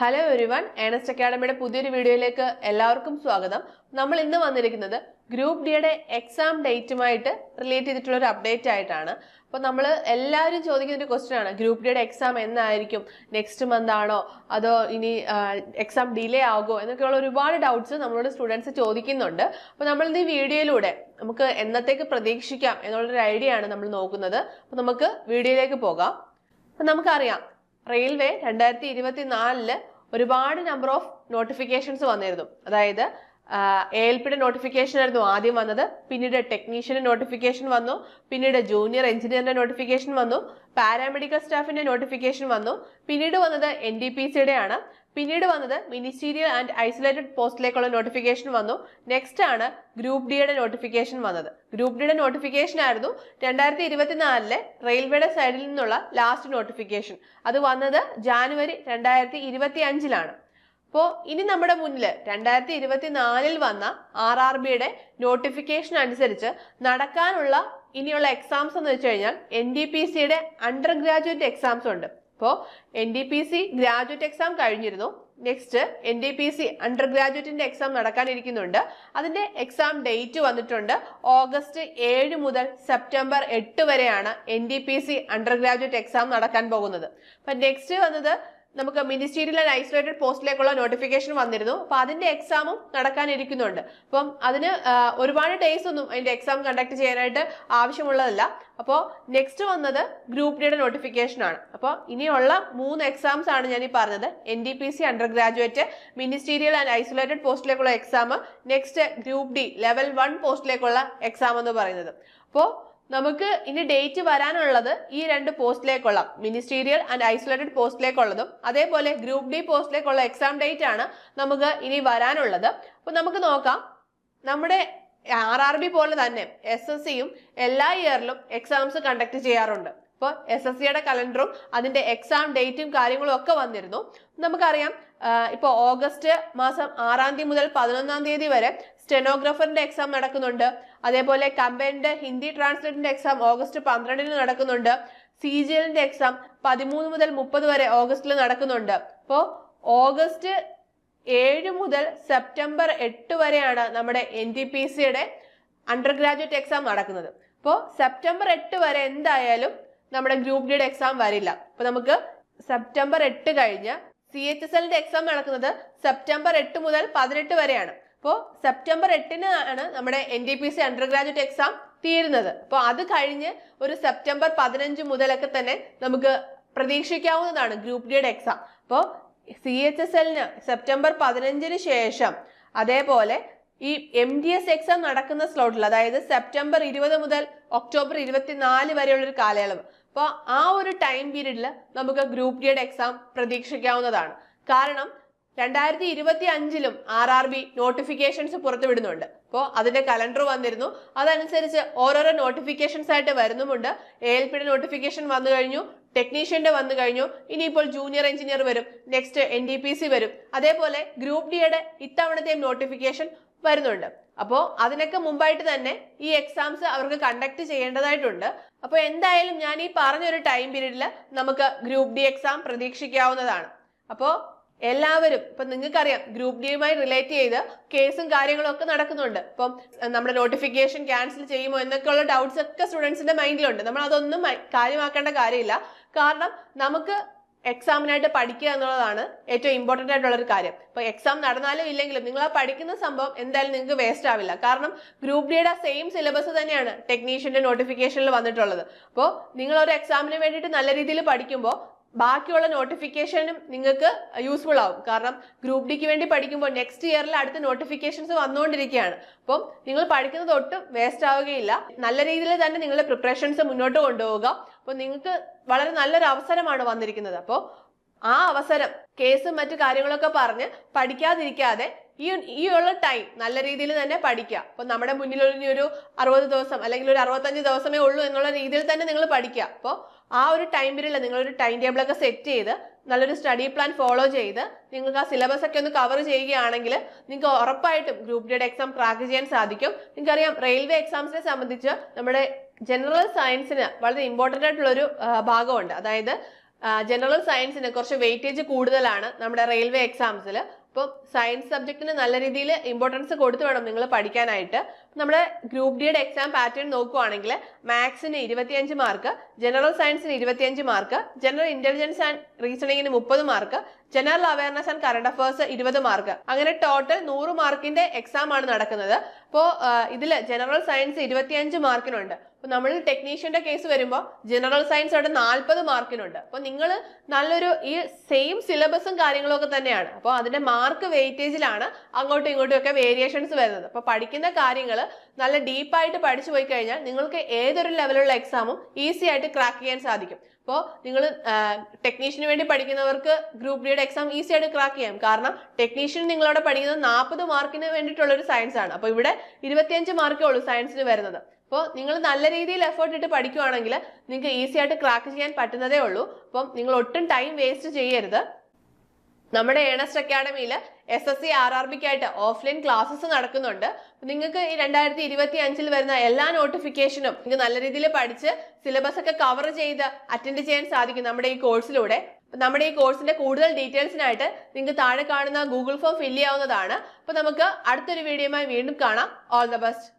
Hello everyone Ernest അക്കാഡമിയുടെ പുതിയൊരു വീഡിയോയിലേക്ക് എല്ലാവർക്കും സ്വാഗതം. നമ്മൾ ഇന്ന് വന്നിരിക്കുന്നത് ഗ്രൂപ്പ് ഡിയുടെ എക്സാം ഡേറ്റുമായിട്ട് റിലേറ്റ് ചെയ്തിട്ടുള്ള ഒരു അപ്ഡേറ്റ് ആയിട്ടാണ്. അപ്പോൾ നമ്മൾ എല്ലാവരും ചോദിക്കുന്ന ഒരു ക്വസ്റ്റ്യൻ ആണ് ഗ്രൂപ്പ് ഡിയുടെ എക്സാം എന്നായിരിക്കും? നെക്സ്റ്റ് മന്ത് ആണോ? അതോ ഇനി എക്സാം ഡിലേ ആകുമോ എന്നൊക്കെയുള്ള ഒരുപാട് ഡൗട്ട്സ് നമ്മളോട് സ്റ്റുഡൻസ് ചോദിക്കുന്നുണ്ട്. അപ്പോൾ നമ്മൾ ഈ വീഡിയോയിലൂടെ നമുക്ക് എന്നത്തേക്ക് പ്രതീക്ഷിക്കാം എന്നുള്ളൊരു ഐഡിയ ആണ് നമ്മൾ നോക്കുന്നത്. അപ്പോൾ നമുക്ക് വീഡിയോയിലേക്ക് പോകാം. അപ്പം നമുക്കറിയാം റെയിൽവേ രണ്ടായിരത്തി ഇരുപത്തി നാലിൽ ഒരുപാട് നമ്പർ ഓഫ് നോട്ടിഫിക്കേഷൻസ് വന്നിരുന്നു. അതായത് എ എൽ പിയുടെ നോട്ടിഫിക്കേഷൻ ആയിരുന്നു ആദ്യം വന്നത്. പിന്നീട് ടെക്നീഷ്യന്റെ നോട്ടിഫിക്കേഷൻ വന്നു. പിന്നീട് ജൂനിയർ എഞ്ചിനീയറിന്റെ നോട്ടിഫിക്കേഷൻ വന്നു. പാരാമെഡിക്കൽ സ്റ്റാഫിന്റെ നോട്ടിഫിക്കേഷൻ വന്നു. പിന്നീട് വന്നത് എൻ ഡി പി സിയുടെ ആണ് പിന്നീട് വന്നത് മിനിസ്റ്റീരിയൽ ആൻഡ് ഐസൊലേറ്റഡ് പോസ്റ്റിലേക്കുള്ള നോട്ടിഫിക്കേഷൻ വന്നു. നെക്സ്റ്റ് ആണ് ഗ്രൂപ്പ് ഡിയുടെ നോട്ടിഫിക്കേഷൻ വന്നത്. ഗ്രൂപ്പ് ഡിയുടെ നോട്ടിഫിക്കേഷൻ ആയിരുന്നു രണ്ടായിരത്തി ഇരുപത്തിനാലിലെ റെയിൽവേയുടെ സൈഡിൽ നിന്നുള്ള ലാസ്റ്റ് നോട്ടിഫിക്കേഷൻ. അത് വന്നത് ജാനുവരി രണ്ടായിരത്തി ഇരുപത്തി അഞ്ചിലാണ് അപ്പോൾ ഇനി നമ്മുടെ മുന്നിൽ രണ്ടായിരത്തി ഇരുപത്തിനാലിൽ വന്ന ആർ ആർ ബിയുടെ നോട്ടിഫിക്കേഷൻ അനുസരിച്ച് നടക്കാനുള്ള ഇനിയുള്ള എക്സാംസ് എന്ന് വെച്ച് കഴിഞ്ഞാൽ എൻ ഡി പി സിയുടെ അണ്ടർ ഗ്രാജുവേറ്റ് എക്സാംസ് ഉണ്ട്. അപ്പോൾ N T P C graduate exam കഴിഞ്ഞിരുന്നു. Next N T P C under ഗ്രാജുവേറ്റിന്റെ exam നടക്കാനിരിക്കുന്നുണ്ട്. അതിന്റെ എക്സാം ഡേറ്റ് വന്നിട്ടുണ്ട് ഓഗസ്റ്റ് ഏഴ് മുതൽ സെപ്റ്റംബർ എട്ട് വരെയാണ് N T P C undergraduate exam നടക്കാൻ പോകുന്നത്. അപ്പം നെക്സ്റ്റ് വന്നത് നമുക്ക് മിനിസ്റ്റീരിയൽ ആൻഡ് ഐസൊലേറ്റഡ് പോസ്റ്റിലേക്കുള്ള നോട്ടിഫിക്കേഷൻ വന്നിരുന്നു. അപ്പൊ അതിന്റെ എക്സാമും നടക്കാനിരിക്കുന്നുണ്ട്. അപ്പം അതിന് ഒരുപാട് ഡേയ്സ് ഒന്നും അതിന്റെ എക്സാം കണ്ടക്ട് ചെയ്യാനായിട്ട് ആവശ്യമുള്ളതല്ല. അപ്പോൾ നെക്സ്റ്റ് വന്നത് ഗ്രൂപ്പ് ഡിയുടെ നോട്ടിഫിക്കേഷൻ ആണ്. അപ്പോൾ ഇനിയുള്ള മൂന്ന് എക്സാംസ് ആണ് ഞാൻ ഈ പറഞ്ഞത്. N T P C undergraduate ministerial and isolated പോസ്റ്റിലേക്കുള്ള exam next group D level one പോസ്റ്റിലേക്കുള്ള exam എന്ന് പറയുന്നത്. അപ്പോൾ നമുക്ക് ഇനി ഡേറ്റ് വരാനുള്ളത് ഈ രണ്ട് പോസ്റ്റിലേക്കുള്ള മിനിസ്റ്റീരിയൽ ആൻഡ് ഐസൊലേറ്റഡ് പോസ്റ്റിലേക്കുള്ളതും അതേപോലെ ഗ്രൂപ്പ് ഡി പോസ്റ്റിലേക്കുള്ള എക്സാം ഡേറ്റ് ആണ് നമുക്ക് ഇനി വരാനുള്ളത്. അപ്പൊ നമുക്ക് നോക്കാം. നമ്മുടെ ആർ ആർ ബി പോലെ തന്നെ എസ് എസ് സിയും എല്ലാ ഇയറിലും എക്സാംസ് കണ്ടക്ട് ചെയ്യാറുണ്ട്. ഇപ്പോൾ എസ് എസ് സിയുടെ കലണ്ടറും അതിന്റെ എക്സാം ഡേറ്റും കാര്യങ്ങളും ഒക്കെ വന്നിരുന്നു. നമുക്കറിയാം ഇപ്പോൾ ഓഗസ്റ്റ് മാസം ആറാം തീയതി മുതൽ പതിനൊന്നാം തീയതി വരെ സ്റ്റെനോഗ്രാഫറിന്റെ എക്സാം നടക്കുന്നുണ്ട്. അതേപോലെ കമ്പനിയുടെ ഹിന്ദി ട്രാൻസ്ലേറ്ററിന്റെ എക്സാം ഓഗസ്റ്റ് പന്ത്രണ്ടിന് നടക്കുന്നുണ്ട്. സി ജി എല്ലിന്റെ എക്സാം പതിമൂന്ന് മുതൽ മുപ്പത് വരെ ഓഗസ്റ്റിൽ നടക്കുന്നുണ്ട്. അപ്പോൾ ഓഗസ്റ്റ് ഏഴ് മുതൽ സെപ്റ്റംബർ എട്ട് വരെയാണ് നമ്മുടെ എൻ ടി പി സിയുടെ അണ്ടർ ഗ്രാജുവേറ്റ് എക്സാം നടക്കുന്നത്. അപ്പോൾ സെപ്റ്റംബർ എട്ട് വരെ എന്തായാലും നമ്മുടെ ഗ്രൂപ്പ് ഡിയുടെ എക്സാം വരില്ല. അപ്പോൾ നമുക്ക് സെപ്റ്റംബർ എട്ട് കഴിഞ്ഞ് സി എച്ച് എസ് എല്ലിന്റെ എക്സാം നടക്കുന്നത് സെപ്റ്റംബർ എട്ട് മുതൽ പതിനെട്ട് വരെയാണ്. അപ്പോൾ സെപ്റ്റംബർ എട്ടിന് ആണ് നമ്മുടെ N T P C undergraduate exam തീരുന്നത്. അപ്പോൾ അത് കഴിഞ്ഞ് ഒരു സെപ്റ്റംബർ പതിനഞ്ച് മുതലൊക്കെ തന്നെ നമുക്ക് പ്രതീക്ഷിക്കാവുന്നതാണ് ഗ്രൂപ്പ് ഡിയുടെ എക്സാം അപ്പോൾ സി എച്ച് എസ് എല്ലിന് സെപ്റ്റംബർ പതിനഞ്ചിന് ശേഷം അതേപോലെ ഈ എം ഡി എസ് എക്സാം നടക്കുന്ന സ്ലോട്ടിൽ അതായത് സെപ്റ്റംബർ ഇരുപത് മുതൽ ഒക്ടോബർ ഇരുപത്തിനാല് വരെയുള്ള ഒരു കാലയളവ് അപ്പോൾ ആ ഒരു ടൈം പീരീഡിൽ നമുക്ക് ഗ്രൂപ്പ് ഡിയുടെ എക്സാം പ്രതീക്ഷിക്കാവുന്നതാണ്. കാരണം രണ്ടായിരത്തി ഇരുപത്തി അഞ്ചിലും ആർ ആർ ബി നോട്ടിഫിക്കേഷൻസ് പുറത്തുവിടുന്നുണ്ട്. അപ്പോൾ അതിന്റെ കലണ്ടർ വന്നിരുന്നു. അതനുസരിച്ച് ഓരോരോ നോട്ടിഫിക്കേഷൻസ് ആയിട്ട് വരുന്നുമുണ്ട്. എ എൽ പിയുടെ നോട്ടിഫിക്കേഷൻ വന്നു കഴിഞ്ഞു ടെക്നീഷ്യന്റെ വന്നു കഴിഞ്ഞു ഇനിയിപ്പോൾ ജൂനിയർ എഞ്ചിനീയർ വരും next N T P C വരും. അതേപോലെ ഗ്രൂപ്പ് ഡിയുടെ ഇത്തവണത്തെയും നോട്ടിഫിക്കേഷൻ വരുന്നുണ്ട്. അപ്പോൾ അതിനൊക്കെ മുമ്പായിട്ട് തന്നെ ഈ എക്സാംസ് അവർക്ക് കണ്ടക്ട് ചെയ്യേണ്ടതായിട്ടുണ്ട്. അപ്പോൾ എന്തായാലും ഞാൻ ഈ പറഞ്ഞൊരു ടൈം പീരീഡിൽ നമുക്ക് ഗ്രൂപ്പ് ഡി എക്സാം പ്രതീക്ഷിക്കാവുന്നതാണ്. അപ്പോൾ എല്ലാവരും ഇപ്പൊ നിങ്ങൾക്കറിയാം ഗ്രൂപ്പ് ഡിയുമായി റിലേറ്റ് ചെയ്ത് കേസും കാര്യങ്ങളും ഒക്കെ നടക്കുന്നുണ്ട്. ഇപ്പം നമ്മുടെ നോട്ടിഫിക്കേഷൻ ക്യാൻസൽ ചെയ്യുമോ എന്നൊക്കെയുള്ള ഡൗട്ട്സ് ഒക്കെ സ്റ്റുഡൻസിന്റെ മൈൻഡിലുണ്ട് നമ്മൾ അതൊന്നും കാര്യമാക്കേണ്ട കാര്യമില്ല. കാരണം നമുക്ക് എക്സാമിനായിട്ട് പഠിക്കുക എന്നുള്ളതാണ് ഏറ്റവും ഇമ്പോർട്ടന്റ് ആയിട്ടുള്ള ഒരു കാര്യം. ഇപ്പൊ എക്സാം നടന്നാലും ഇല്ലെങ്കിലും നിങ്ങൾ ആ പഠിക്കുന്ന സംഭവം എന്തായാലും നിങ്ങൾക്ക് വേസ്റ്റ് ആവില്ല. കാരണം ഗ്രൂപ്പ് ഡിയുടെ സെയിം സിലബസ് തന്നെയാണ് ടെക്നീഷ്യന്റെ നോട്ടിഫിക്കേഷനിൽ വന്നിട്ടുള്ളത്. അപ്പോൾ നിങ്ങൾ ഒരു എക്സാമിന് വേണ്ടിയിട്ട് നല്ല രീതിയിൽ പഠിക്കുമ്പോൾ ബാക്കിയുള്ള നോട്ടിഫിക്കേഷനും നിങ്ങൾക്ക് യൂസ്ഫുൾ ആവും. കാരണം ഗ്രൂപ്പ് ഡിക്ക് വേണ്ടി പഠിക്കുമ്പോൾ നെക്സ്റ്റ് ഇയറിൽ അടുത്ത നോട്ടിഫിക്കേഷൻസ് വന്നുകൊണ്ടിരിക്കുകയാണ്. അപ്പം നിങ്ങൾ പഠിക്കുന്നത് ഒട്ടും വേസ്റ്റ് ആവുകയില്ല. നല്ല രീതിയിൽ തന്നെ നിങ്ങളുടെ പ്രിപ്പറേഷൻസ് മുന്നോട്ട് കൊണ്ടുപോവുക. അപ്പോൾ നിങ്ങൾക്ക് വളരെ നല്ലൊരു അവസരമാണ് വന്നിരിക്കുന്നത്. അപ്പോൾ ആ അവസരം കേസും മറ്റു കാര്യങ്ങളൊക്കെ പറഞ്ഞ് പഠിക്കാതിരിക്കാതെ ഈ ഈ ഉള്ള ടൈം നല്ല രീതിയിൽ തന്നെ പഠിക്കുക. അപ്പൊ നമ്മുടെ മുന്നിൽ ഒരു അറുപത് ദിവസം അല്ലെങ്കിൽ ഒരു അറുപത്തഞ്ച് ദിവസമേ ഉള്ളൂ എന്നുള്ള രീതിയിൽ തന്നെ നിങ്ങൾ പഠിക്കുക. അപ്പോൾ ആ ഒരു ടൈം പീരീഡിൽ നിങ്ങളൊരു ടൈം ടേബിൾ ഒക്കെ സെറ്റ് ചെയ്ത് നല്ലൊരു സ്റ്റഡി പ്ലാൻ ഫോളോ ചെയ്ത് നിങ്ങൾക്ക് ആ സിലബസ് ഒക്കെ ഒന്ന് കവർ ചെയ്യുകയാണെങ്കിൽ നിങ്ങൾക്ക് ഉറപ്പായിട്ടും ഗ്രൂപ്പ് ഡിയുടെ എക്സാം ക്രാക്ക് ചെയ്യാൻ സാധിക്കും. നിങ്ങൾക്കറിയാം റെയിൽവേ എക്സാംസിനെ സംബന്ധിച്ച് നമ്മുടെ ജനറൽ സയൻസിന് വളരെ ഇമ്പോർട്ടന്റ് ആയിട്ടുള്ള ഒരു ഭാഗമുണ്ട്. അതായത് ജനറൽ സയൻസിന് കുറച്ച് വെയിറ്റേജ് കൂടുതലാണ് നമ്മുടെ റെയിൽവേ എക്സാംസിൽ അപ്പം സയൻസ് സബ്ജക്റ്റിന് നല്ല രീതിയിൽ ഇമ്പോർട്ടൻസ് കൊടുത്തു വേണം നിങ്ങൾ പഠിക്കാനായിട്ട്. നമ്മുടെ ഗ്രൂപ്പ് ഡിയുടെ എക്സാം പാറ്റേൺ നോക്കുവാണെങ്കിൽ മാത്സിന് ഇരുപത്തിയഞ്ച് മാർക്ക് ജനറൽ സയൻസിന് ഇരുപത്തിയഞ്ച് മാർക്ക് ജനറൽ ഇന്റലിജൻസ് ആൻഡ് റീസണിങ്ങിന് മുപ്പത് mark general awareness and current affairs ഇരുപത് മാർക്ക് അങ്ങനെ ടോട്ടൽ നൂറ് മാർക്കിന്റെ എക്സാം ആണ് നടക്കുന്നത്. അപ്പോൾ ഇതിൽ ജനറൽ സയൻസ് ഇരുപത്തിയഞ്ച് മാർക്കിനുണ്ട് അപ്പോൾ നമ്മൾ ടെക്നീഷ്യന്റെ കേസ് വരുമ്പോൾ ജനറൽ സയൻസ് അവിടെ നാൽപ്പത് മാർക്കിനുണ്ട് അപ്പോൾ നിങ്ങൾ നല്ലൊരു ഈ സെയിം സിലബസും കാര്യങ്ങളൊക്കെ തന്നെയാണ്. അപ്പോൾ അതിന്റെ മാർക്ക് വെയിറ്റേജിലാണ് അങ്ങോട്ടും ഇങ്ങോട്ടും ഒക്കെ വേരിയേഷൻസ് വരുന്നത്. അപ്പോൾ പഠിക്കുന്ന കാര്യങ്ങൾ നല്ല ഡീപ്പായിട്ട് പഠിച്ചു പോയി കഴിഞ്ഞാൽ നിങ്ങൾക്ക് ഏതൊരു ലെവലുള്ള എക്സാമും ഈസി ആയിട്ട് ക്രാക്ക് ചെയ്യാൻ സാധിക്കും. അപ്പോൾ നിങ്ങൾ ടെക്നീഷ്യന് വേണ്ടി പഠിക്കുന്നവർക്ക് ഗ്രൂപ്പ് ഡിയുടെ എക്സാം ഈസി ആയിട്ട് ക്രാക്ക് ചെയ്യാം. കാരണം ടെക്നീഷ്യൻ നിങ്ങളവിടെ പഠിക്കുന്നത് നാൽപ്പത് മാർക്കിന് വേണ്ടിയിട്ടുള്ള ഒരു സയൻസ് ആണ്. അപ്പോൾ ഇവിടെ ഇരുപത്തിയഞ്ച് മാർക്കേ ഉള്ളൂ സയൻസിന് വരുന്നത്. അപ്പോൾ നിങ്ങൾ നല്ല രീതിയിൽ എഫേർട്ട് ഇട്ട് പഠിക്കുവാണെങ്കിൽ നിങ്ങൾക്ക് ഈസി ആയിട്ട് ക്രാക്ക് ചെയ്യാൻ പറ്റുന്നതേ ഉള്ളൂ. അപ്പം നിങ്ങൾ ഒട്ടും ടൈം വേസ്റ്റ് ചെയ്യരുത്. നമ്മുടെ Ernest അക്കാഡമിയിൽ S S C R R ബിക്കായിട്ട് offline classes നടക്കുന്നുണ്ട്. നിങ്ങൾക്ക് ഈ രണ്ടായിരത്തി ഇരുപത്തി അഞ്ചിൽ വരുന്ന എല്ലാ നോട്ടിഫിക്കേഷനും നിങ്ങൾക്ക് നല്ല രീതിയിൽ പഠിച്ച് സിലബസ് ഒക്കെ കവർ ചെയ്ത് അറ്റൻഡ് ചെയ്യാൻ സാധിക്കും നമ്മുടെ ഈ കോഴ്സിലൂടെ നമ്മുടെ ഈ കോഴ്സിന്റെ കൂടുതൽ ഡീറ്റെയിൽസിനായിട്ട് നിങ്ങൾക്ക് താഴെ കാണുന്ന ഗൂഗിൾ ഫോം ഫില്ല് ചെയ്യാവുന്നതാണ്. അപ്പോൾ നമുക്ക് അടുത്തൊരു വീഡിയോയുമായി വീണ്ടും കാണാം. All the best